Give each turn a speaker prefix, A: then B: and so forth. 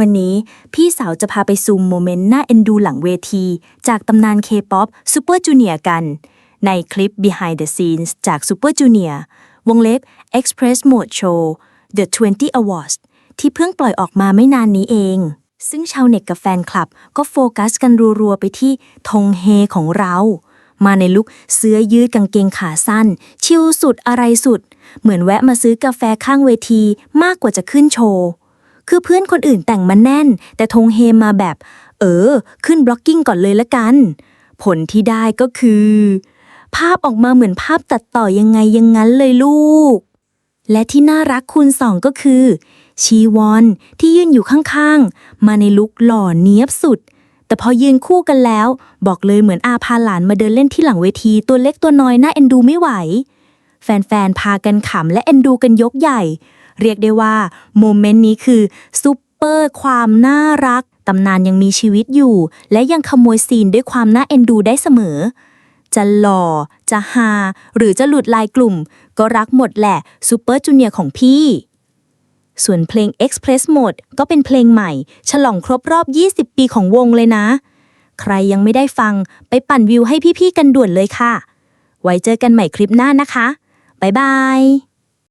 A: วันนี้พี่สาวจะพาไปซูมโมเมนต์น่าเอ็นดูหลังเวที จากตำนาน K-POP Super Junior กัน ในคลิป Behind the Scenes จาก Super Junior วงเล็บ Express Mode Show The 20 Awards ที่เพิ่งปล่อยออกมาไม่นานนี้เอง ซึ่งชาวเน็ตกับแฟนคลับ ก็โฟกัสกันรัวๆไปที่ธงเฮของเรา มาในลุคเสื้อยืดกางเกงขาสั้น ชิลสุดอะไรสุด เหมือนแวะมาซื้อกาแฟข้างเวทีมากกว่าจะขึ้นโชว์ คือเพื่อนคนอื่นแต่งมาแน่น แต่ธงเฮมาแบบ เออ ขึ้นบล็อกกิ้งก่อนเลยละกัน ผลที่ได้ก็คือ ภาพออกมาเหมือนภาพตัดต่อยังไงยังงั้นเลยลูก และที่น่ารักคูณสองก็คือ ชีวอนที่ยืนอยู่ข้างๆ มาในลุคหล่อเนี้ยบสุด แต่พอยืนคู่กันแล้ว บอกเลยเหมือนอาพาหลานมาเดินเล่นที่หลังเวทีตัวเล็กตัวน้อยน่าเอ็นดูไม่ไหว แฟนๆพากันขำและเอ็นดูกันยกใหญ่ เรียกได้ว่าโมเมนต์นี้คือซุปเปอร์ความน่ารัก ตำนานยังมีชีวิตอยู่ และยังขโมยซีนด้วยความน่าเอ็นดูได้เสมอ จะหล่อ จะฮาหรือจะหลุดลายกลุ่ม ก็รักหมดแหละซูเปอร์จูเนียร์ของพี่ ส่วนเพลง Express Mode ก็เป็นเพลงใหม่ ฉลองครบรอบ 20 ปีของวงเลยนะ ใครยังไม่ได้ฟังไปปั่นวิวให้พี่ๆกันด่วนเลยค่ะ ไว้เจอกันใหม่คลิปหน้านะคะบ๊ายบาย